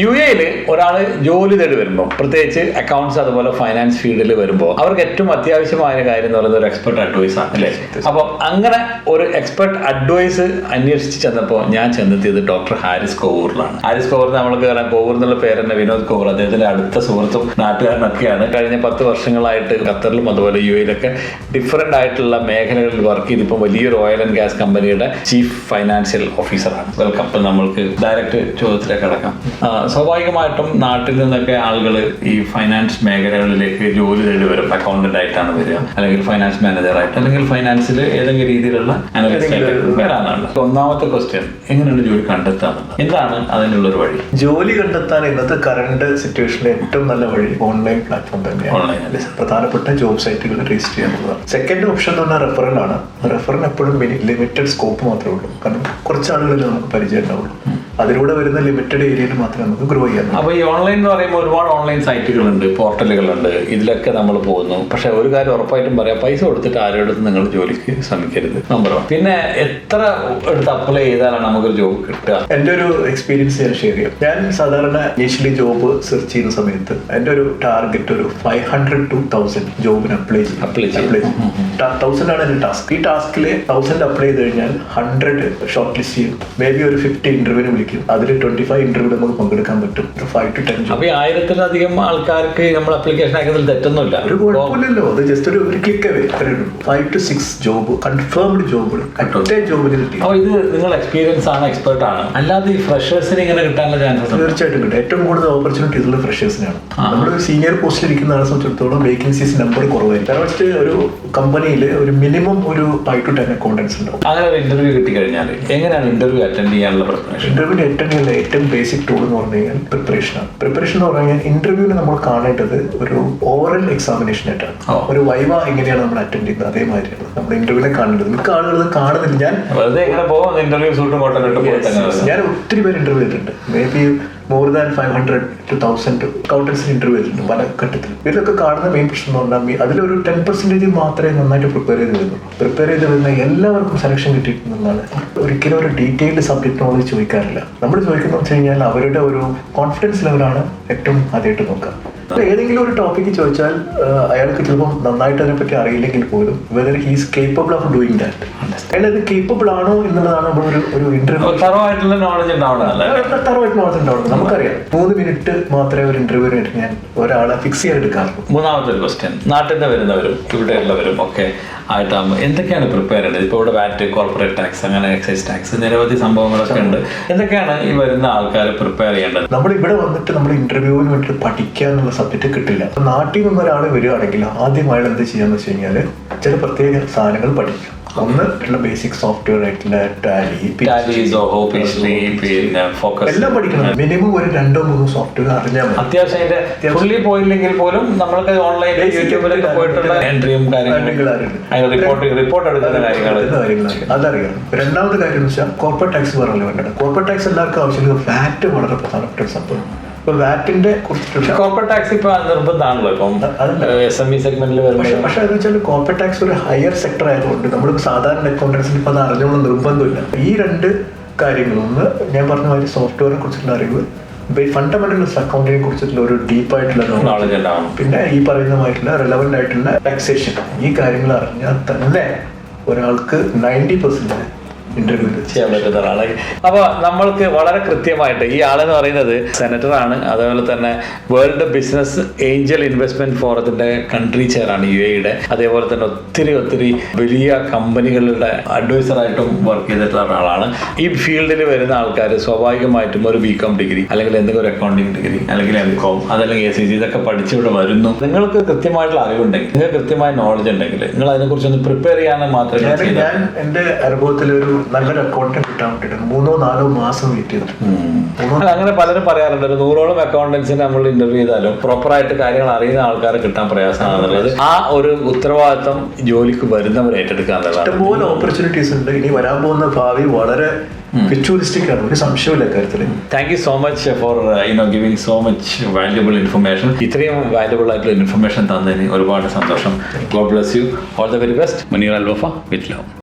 U എയിൽ ഒരാൾ ജോലി തേടി വരുമ്പോൾ പ്രത്യേകിച്ച് അക്കൗണ്ട്സ് അതുപോലെ ഫൈനാൻസ് ഫീൽഡിൽ വരുമ്പോൾ അവർക്ക് ഏറ്റവും അത്യാവശ്യമായ കാര്യം എന്ന് പറയുന്നത് ഒരു എക്സ്പെർട്ട് അഡ്വൈസ് ആണ് അല്ലേ? അപ്പോൾ അങ്ങനെ ഒരു എക്സ്പെർട്ട് അഡ്വൈസ് അന്വേഷിച്ച് ചെന്നപ്പോൾ ഞാൻ ചെന്നെത്തിയത് ഡോക്ടർ ഹാരിസ് കോവൂറിലാണ്. ഹാരിസ് കോവൂർ നമ്മൾക്ക് കാരണം കോവൂർ എന്നുള്ള പേര് തന്നെ വിനോദ് കോവൂർ അദ്ദേഹത്തിന്റെ അടുത്ത സുഹൃത്തും നാട്ടുകാരനൊക്കെയാണ്. കഴിഞ്ഞ പത്ത് വർഷങ്ങളായിട്ട് ഖത്തറിലും അതുപോലെ യു എയിലൊക്കെ ഡിഫറെന്റ് ആയിട്ടുള്ള മേഖലകളിൽ വർക്ക് ചെയ്തിപ്പോൾ വലിയൊരു ഓയിൽ ആൻഡ് ഗ്യാസ് കമ്പനിയുടെ ചീഫ് ഫൈനാൻഷ്യൽ ഓഫീസറാണ് വെൽക്കം അപ്പം നമ്മൾക്ക് ഡയറക്റ്റ് ചോദ്യത്തിലേക്ക് കടക്കാം. സ്വാഭാവികമായിട്ടും നാട്ടിൽ നിന്നൊക്കെ ആളുകൾ ഈ ഫൈനാൻസ് മേഖലകളിലേക്ക് ജോലി തേടി വരും അക്കൗണ്ടന്റ് ആയിട്ടാണ് വരിക. അല്ലെങ്കിൽ ഫൈനാൻസ് മാനേജർ ആയിട്ട് അല്ലെങ്കിൽ ഫൈനാൻസിൽ ഏതെങ്കിലും രീതിയിലുള്ള അനലിസ്റ്റ് വരാനാണ്. ഒന്നാമത്തെ ക്വസ്റ്റ്യൻ എങ്ങനെയാണ് ജോലി കണ്ടെത്താന്നുള്ളത് എന്താണ് അതിനുള്ള ഒരു വഴി? ജോലി കണ്ടെത്താൻ ഇന്നത്തെ കറണ്ട് സിറ്റുവേഷനിൽ ഏറ്റവും നല്ല വഴി ഓൺലൈൻ പ്ലാറ്റ്ഫോം തന്നെയാണ്. ഓൺലൈനിൽ? പ്രധാനപ്പെട്ട ജോബ് സൈറ്റുകൾ രജിസ്റ്റർ ചെയ്യുന്നതാണ് സെക്കൻഡ് ഓപ്ഷൻ എന്ന് പറഞ്ഞാൽ റെഫറൽ ആണ്. റെഫറിന് എപ്പോഴും ലിമിറ്റഡ് സ്കോപ്പ് മാത്രമേ ഉള്ളൂ. കാരണം കുറച്ച് ആളുകളിൽ നമുക്ക് പരിചയം ഉണ്ടാവുള്ളൂ. അതിലൂടെ വരുന്ന ലിമിറ്റഡ് ഏരിയയിൽ മാത്രമേ നമുക്ക് ഗ്രോ ചെയ്യാൻ അപ്പൊ ഈ ഓൺലൈൻ എന്ന് പറയുമ്പോൾ ഒരുപാട് ഓൺലൈൻ സൈറ്റുകളുണ്ട് പോർട്ടലുകളുണ്ട് ഇതിലൊക്കെ നമ്മൾ പോകുന്നു. പക്ഷെ ഒരു കാര്യം ഉറപ്പായിട്ടും പറയാം പൈസ കൊടുത്തിട്ട് ആരുടെ നിങ്ങൾ ജോലിക്ക് ശ്രമിക്കരുത്. നമ്പർ വൺ പിന്നെ എത്ര എടുത്ത് അപ്ലൈ ചെയ്താലാണ് നമുക്കൊരു ജോബ് കിട്ടുക? എന്റെ ഒരു എക്സ്പീരിയൻസ് ഞാൻ ഷെയർ ചെയ്യാം. ഞാൻ സാധാരണ ഇനീഷ്യലി ജോബ് സെർച്ച് ചെയ്യുന്ന സമയത്ത് എന്റെ ഒരു ടാർഗറ്റ് ഒരു ഫൈവ് ഹൺഡ്രഡ് ടു തൗസൻഡ് ജോബിന് അപ്ലൈ ചെയ്യും. അപ്ലൈ ചെയ്യും. തൗസൻഡ് ആണ് എന്റെ ടാസ്ക് ഈ ടാസ്കിൽ തൗസൻഡ് അപ്ലൈ ചെയ്ത് കഴിഞ്ഞാൽ ഹൺഡ്രഡ് ഷോർട്ട് ലിസ്റ്റ് ചെയ്യും. മേ ബി ഒരു ഫിഫ്റ്റി ഇന്റർവ്യൂവിന് വിളിക്കും. അതിൽ ട്വന്റി ഫൈവ് ഇന്റർവ്യൂ നമുക്ക് പങ്കെടുക്കാൻ പറ്റും. ഫൈവ് ടു ടെൻ അപ്പൊ ആയിരത്തിലധികം ആൾക്കാർക്ക് നമ്മൾ അപ്ലിക്കേഷൻ ആക്കുന്നതിൽ തെറ്റൊന്നുമില്ല. ഒരു കുഴപ്പമില്ലല്ലോ. അത് ജസ്റ്റ് ഒരു ഒരു click five to six job confirmed job ഒറ്റ ജോബിന് കിട്ടി. അപ്പൊ ഇത് നിങ്ങൾ എക്സ്പീരിയൻസ് ആണ് എക്സ്പെർട്ട് ആണ്. അല്ലാതെ ഈ ഫ്രഷേഴ്സിന് ഇങ്ങനെ കിട്ടാനുള്ള ചാൻസ് തീർച്ചയായിട്ടും കിട്ടും. ഏറ്റവും കൂടുതൽ ഓപ്പർച്യൂണിറ്റി ഉള്ള ഫ്രഷേഴ്സിനാണ് നമ്മൾ സീനിയർ പോസ്റ്റിൽ ഇരിക്കുന്ന ആളെ സംബന്ധിച്ചിടത്തോളം വേക്കൻസീസ് നമ്പർ കുറവായിരിക്കും. കാരണം വെച്ചിട്ട് ഒരു കമ്പനിയിൽ ഒരു മിനിമം ഒരു ഫൈവ് ടു ടെൻ അക്കൗണ്ടൻസ് ഉണ്ടാവും. അങ്ങനെ ഇന്റർവ്യൂ കിട്ടി കഴിഞ്ഞാൽ എങ്ങനെയാണ് ഇന്റർവ്യൂ അറ്റൻഡ് ചെയ്യാനുള്ള പ്രിപ്പറേഷൻ ഇന്റർവ്യൂവിന് ഏറ്റവും നല്ല ഏറ്റവും ബേസിക് ടൂൾ എന്ന് പറഞ്ഞു കഴിഞ്ഞാൽ പ്രിപ്പറേഷനാണ് പ്രിപ്പറേഷൻ എന്ന് പറഞ്ഞു കഴിഞ്ഞാൽ ഇന്റർവ്യൂവിന് നമ്മൾ കാണേണ്ടത് ഒരു ഓവറൽ എക്സാമിനേഷൻ ആയിട്ടാണ്. ഒരു വൈവ എങ്ങനെയാണ് നമ്മൾ അറ്റൻഡ് ചെയ്യുന്നത്? അതേമാതിരിയാണ്. നമ്മൾ ഇന്റർവ്യൂവിനെ കാണേണ്ടത്. മിക്ക ആളുകൾ കാണുന്നില്ല. ഞാൻ. ഞാൻ ഒത്തിരി പേര് ഇന്റർവ്യൂ ചെയ്തിട്ടുണ്ട്. Maybe more than five hundred to thousand അക്കൗണ്ടൻസിന് interview ചെയ്തിട്ടുണ്ട് പല ഘട്ടത്തിൽ ഇതിലൊക്കെ കാണുന്ന മെയിൻ പ്രശ്നം എന്ന് പറഞ്ഞാൽ അതിലൊരു ടെൻ പെർസെന്റേജ് മാത്രമേ നന്നായിട്ട് പ്രിപ്പയർ ചെയ്ത് വരുന്നുള്ളൂ. പ്രിപ്പയർ ചെയ്ത് വരുന്ന എല്ലാവർക്കും സെലക്ഷൻ കിട്ടിയിട്ടുണ്ടെന്നാണ്. ഒരിക്കലും ഒരു ഡീറ്റെയിൽഡ് സബ്ജക്ട് നോളജ് ചോദിക്കാറില്ല. നമ്മൾ ചോദിക്കുന്നത് വെച്ച് കഴിഞ്ഞാൽ അവരുടെ ഒരു കോൺഫിഡൻസ് ലെവലാണ് ഏറ്റവും ആദ്യമായിട്ട് നോക്കുക. ഏതെങ്കിലും ഒരു ടോപ്പിക്ക് ചോദിച്ചാൽ അയാൾക്ക് ചിലപ്പോൾ നന്നായിട്ട് അതിനെപ്പറ്റി അറിയില്ലെങ്കിൽ പോലും whether he's capable of doing that അയാൾ ഇത് കേപ്പബിൾ ആണോ എന്നുള്ളതാണ് നമ്മൾ ഒരു ഒരു ഇന്റർവ്യൂ ഒരു തറവായിട്ടുള്ള നോളജ് തറവായിട്ട് നോളജ് ഉണ്ടാവുന്നത് നമുക്കറിയാം. മൂന്ന് മിനിറ്റ് മാത്രമേ ഒരു ഇന്റർവ്യൂ ആയിട്ട് ഞാൻ ഒരാളെ ഫിക്സ് ചെയ്തെടുക്കാറുള്ളൂ മൂന്നാമത്തെ ഒരു ക്വസ്റ്റ്യൻ നാട്ടിൽ നിന്ന് വരുന്നവരും ഇവിടെ ഉള്ളവരും ഒക്കെ ആയിട്ടാകുമ്പോൾ എന്തൊക്കെയാണ് പ്രിപ്പയർ ചെയ്യേണ്ടത്? ഇപ്പോൾ ഇവിടെ വാറ്റ് കോർപ്പറേറ്റ് ടാക്സ് അങ്ങനെ എക്സൈസ് ടാക്സ് നിരവധി സംഭവങ്ങളൊക്കെ ഉണ്ട്. എന്തൊക്കെയാണ് ഈ വരുന്ന ആൾക്കാർ പ്രിപ്പയർ ചെയ്യേണ്ടത്? നമ്മൾ ഇവിടെ വന്നിട്ട് നമ്മൾ ഇന്റർവ്യൂവിന് വേണ്ടിയിട്ട് പഠിക്കുക എന്നുള്ള സബ്ജക്റ്റ് കിട്ടില്ല നാട്ടിൽ നിന്ന് ഒരാൾ വരികയാണെങ്കിൽ ആദ്യം അയാൾ എന്ത് ചെയ്യാന്ന് വെച്ച് കഴിഞ്ഞാൽ ചില പ്രത്യേക സാധനങ്ങൾ പഠിക്കും. ഒന്ന് ബേസിക് സോഫ്റ്റ്വെയർ ആയിട്ടുള്ള ടാലി എല്ലാം പഠിക്കണം. മിനിമം ഒരു രണ്ടോ മൂന്നോ സോഫ്റ്റ്വെയർ അറിഞ്ഞാൽ മതി. അത്യാവശ്യം അതിന്റെ ഫുള്ളി പോയില്ലെങ്കിൽ പോലും നമ്മൾക്ക് ഓൺലൈനിൽ Basic യൂട്യൂബിലൊക്കെ പോയിട്ടുള്ള എൻട്രിയും കാര്യങ്ങളും കാര്യങ്ങൾ അറിയണം. അതിന് റിപ്പോർട്ട് റിപ്പോർട്ട് എടുക്കുന്ന കാര്യങ്ങൾ. അതറിയാം. രണ്ടാമത്തെ കാര്യം എന്ന് വെച്ചാൽ കോർപ്പറേറ്റ് ടാക്സ് പറഞ്ഞല്ലോ കോർപ്പറേറ്റ് ടാക്സ് എല്ലാവർക്കും ആവശ്യമില്ല. ഫാറ്റ് വളരെ പ്രധാനപ്പെട്ട ഒരു സംഭവം വാറ്റിന്റെ കുറിച്ചിട്ടുള്ള കോർപ്പറേറ്റ് ടാക്സ് ഇപ്പൊ നിർബന്ധമാണല്ലോ ഇപ്പം. എസ് എം ഇ സെഗ്മെന്റിൽ വരുമ്പോൾ പക്ഷെ എന്ന് വെച്ചാൽ കോർപ്പറേറ്റ് ടാക്സ് ഒരു ഹയർ സെക്ടർ ആയതുകൊണ്ട് നമ്മൾ സാധാരണ അക്കൗണ്ടൻസിന് ഇപ്പൊ അത് അറിഞ്ഞോളം നിർബന്ധമില്ല. ഈ രണ്ട് കാര്യങ്ങൾ ഒന്ന് ഞാൻ പറഞ്ഞ മാതിരി സോഫ്റ്റ്വെയറിനെ കുറിച്ചിട്ടുള്ള അറിവ് ഫണ്ടമെന്റൽസ് അക്കൗണ്ടിനെ കുറിച്ചിട്ടുള്ള ഒരു ഡീപ്പായിട്ടുള്ള. നോളജ് ഉണ്ടാവണം. പിന്നെ ഈ പറയുന്നതായിട്ടുള്ള റെലവന്റ് ആയിട്ടുള്ള ടാക്സേഷൻ ഈ കാര്യങ്ങൾ അറിഞ്ഞാൽ തന്നെ ഒരാൾക്ക് നയന്റി പെർസെന്റ് ഇന്റർവ്യൂ ചെയ്യാൻ പറ്റുന്ന ഒരാളായി അപ്പൊ നമ്മൾക്ക് വളരെ കൃത്യമായിട്ട് ഈ ആളെന്ന് പറയുന്നത് സെനറ്റർ ആണ്. അതേപോലെ തന്നെ വേൾഡ് ബിസിനസ് ഏഞ്ചൽ ഇൻവെസ്റ്റ്മെന്റ് ഫോറത്തിന്റെ കൺട്രി ചെയറാണ് യു എയുടെ അതേപോലെ തന്നെ ഒത്തിരി ഒത്തിരി വലിയ കമ്പനികളുടെ അഡ്വൈസറായിട്ടും വർക്ക് ചെയ്തിട്ടുള്ള ഒരാളാണ്. ഈ ഫീൽഡിൽ വരുന്ന ആൾക്കാർ സ്വാഭാവികമായിട്ടും ഒരു ബി കോം ഡിഗ്രി അല്ലെങ്കിൽ എന്തെങ്കിലും ഒരു അക്കൗണ്ടിങ് ഡിഗ്രി അല്ലെങ്കിൽ എം കോം അതല്ലെങ്കിൽ എ സി ജി ഇതൊക്കെ പഠിച്ച് ഇവിടെ വരുന്നു. നിങ്ങൾക്ക് കൃത്യമായിട്ടുള്ള അറിവുണ്ടെങ്കിൽ നിങ്ങൾക്ക് കൃത്യമായ നോളജ് ഉണ്ടെങ്കിൽ നിങ്ങൾ അതിനെക്കുറിച്ച് ഒന്ന് പ്രിപ്പയർ ചെയ്യാൻ മാത്രമേ ഞാൻ എന്റെ ഞാൻ എന്റെ അനുഭവത്തിൽ ഒരു നല്ലൊരു അക്കൗണ്ടന്റ് കിട്ടാൻ വേണ്ടിയിട്ട് മൂന്നോ നാലോ മാസം വെയിറ്റ് ചെയ്തിട്ടുണ്ട്. അങ്ങനെ പലരും പറയാറുണ്ട് ഒരു നൂറോളം അക്കൗണ്ടൻസിനെ നമ്മൾ ഇന്റർവ്യൂ ചെയ്താലും പ്രോപ്പറായിട്ട് കാര്യങ്ങൾ അറിയുന്ന ആൾക്കാരെ കിട്ടാൻ പ്രയാസമാണെന്നുള്ളത്. ആ ഒരു ഉത്തരവാദിത്തം ജോലിക്ക് വരുന്നവർ ഏറ്റെടുക്കാൻ ഇഷ്ടംപോലെ ഓപ്പർച്യൂണിറ്റീസ് ഉണ്ട്. ഇനി വരാൻ പോകുന്ന ഭാവി വളരെ ആണ്. ഒരു സംശയമില്ല കാര്യത്തിൽ thank you so much for you know giving so much valuable information ഇത്രയും വാല്യുബിൾ ആയിട്ടുള്ള ഇൻഫർമേഷൻ തന്നതിന് ഒരുപാട് സന്തോഷം. God bless you all the very best Muneer Alwafa with love